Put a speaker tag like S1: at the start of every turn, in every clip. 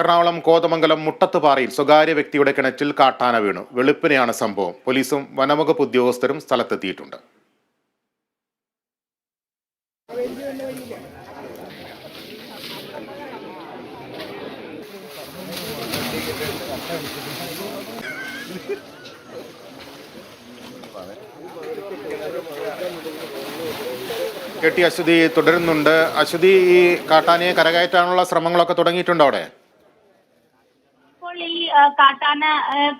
S1: എറണാകുളം കോതമംഗലം മുട്ടത്തുപാറയിൽ സ്വകാര്യ വ്യക്തിയുടെ കിണറ്റിൽ കാട്ടാന വീണു. വെളുപ്പിനെയാണ് സംഭവം. പോലീസും വനവകുപ്പ് ഉദ്യോഗസ്ഥരും സ്ഥലത്തെത്തിയിട്ടുണ്ട്. കെട്ടി അശ്വതി തുടരുന്നുണ്ട്. അശ്വതി ഈ കാട്ടാനയെ കരകയറ്റാനുള്ള ശ്രമങ്ങളൊക്കെ തുടങ്ങിയിട്ടുണ്ടോ അവിടെ?
S2: കാട്ടാന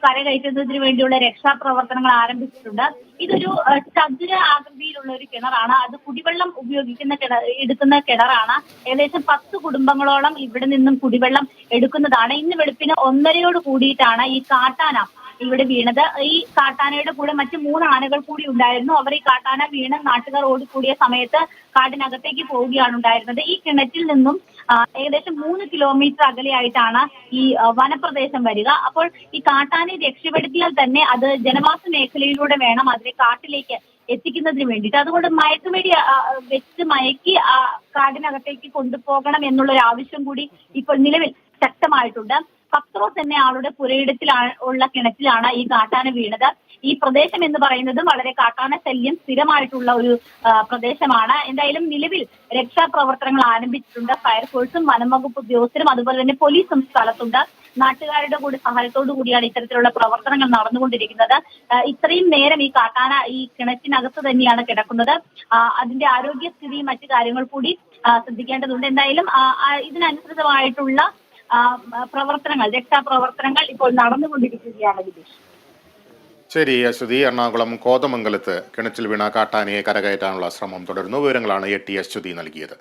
S2: കര കരകയറ്റുന്നതിന് വേണ്ടിയുള്ള രക്ഷാപ്രവർത്തനങ്ങൾ ആരംഭിച്ചിട്ടുണ്ട്. ഇതൊരു ചതുര ആകൃതിയിലുള്ള ഒരു കിണറാണ്. അത് കുടിവെള്ളം ഉപയോഗിക്കുന്ന കിണർ എടുക്കുന്ന കിണറാണ്. ഏകദേശം പത്ത് കുടുംബങ്ങളോളം ഇവിടെ നിന്നും കുടിവെള്ളം എടുക്കുന്നതാണ്. ഇന്ന് വെളുപ്പിന് ഒന്നരയോട് കൂടിയിട്ടാണ് ഈ കാട്ടാന ഇവിടെ വീണത്. ഈ കാട്ടാനയുടെ കൂടെ മറ്റു മൂന്ന് ആനകൾ കൂടി ഉണ്ടായിരുന്നു. അവർ ഈ കാട്ടാന വീണ് നാട്ടുകാർ ഓടിക്കൂടിയ സമയത്ത് കാടിനകത്തേക്ക് പോവുകയാണ് ഉണ്ടായിരുന്നത്. ഈ കിണറ്റിൽ നിന്നും ഏകദേശം മൂന്ന് കിലോമീറ്റർ അകലെയായിട്ടാണ് ഈ വനപ്രദേശം വരിക. അപ്പോൾ ഈ കാട്ടാനെ രക്ഷപ്പെടുത്തിയാൽ തന്നെ അത് ജനവാസ മേഖലയിലൂടെ വേണം അതിനെ കാട്ടിലേക്ക് എത്തിക്കുന്നതിന് വേണ്ടിയിട്ട്. അതുകൊണ്ട് മയക്കുമേടി വെച്ച് മയക്കി കാടിനകത്തേക്ക് കൊണ്ടുപോകണം എന്നുള്ള ഒരു ആവശ്യം കൂടി ഇപ്പോൾ നിലവിൽ ശക്തമായിട്ടുണ്ട്. പത്രോസ് എന്ന ആളുടെ പുരയിടത്തിൽ ഉള്ള കിണറ്റിലാണ് ഈ കാട്ടാന വീണത്. ഈ പ്രദേശം എന്ന് പറയുന്നത് വളരെ കാട്ടാന ശല്യം സ്ഥിരമായിട്ടുള്ള ഒരു പ്രദേശമാണ്. എന്തായാലും നിലവിൽ രക്ഷാപ്രവർത്തനങ്ങൾ ആരംഭിച്ചിട്ടുണ്ട്. ഫയർഫോഴ്സും വനംവകുപ്പ് ഉദ്യോഗസ്ഥരും അതുപോലെ തന്നെ പോലീസും സ്ഥലത്തുണ്ട്. നാട്ടുകാരുടെ കൂടി സഹായത്തോടു കൂടിയാണ് ഇത്തരത്തിലുള്ള പ്രവർത്തനങ്ങൾ നടന്നുകൊണ്ടിരിക്കുന്നത്. ഇത്രയും നേരം ഈ കാട്ടാന ഈ കിണറ്റിനകത്ത് തന്നെയാണ് കിടക്കുന്നത്. അതിന്റെ ആരോഗ്യസ്ഥിതിയും മറ്റു കാര്യങ്ങൾ കൂടി ശ്രദ്ധിക്കേണ്ടതുണ്ട്. എന്തായാലും ഇതിനനുസൃതമായിട്ടുള്ള പ്രവർത്തനങ്ങൾ രക്ഷാപ്രവർത്തനങ്ങൾ ഇപ്പോൾ നടന്നുകൊണ്ടിരിക്കുകയാണ് വിദേശം
S1: ശരി അശ്വതി എറണാകുളം കോതമംഗലത്ത് കിണറ്റിൽ വീണ കാട്ടാനയെ കരകയറ്റാനുള്ള ശ്രമം തുടരുന്നു. വിവരങ്ങളാണ് എ ടി അശ്വതി നൽകിയത്.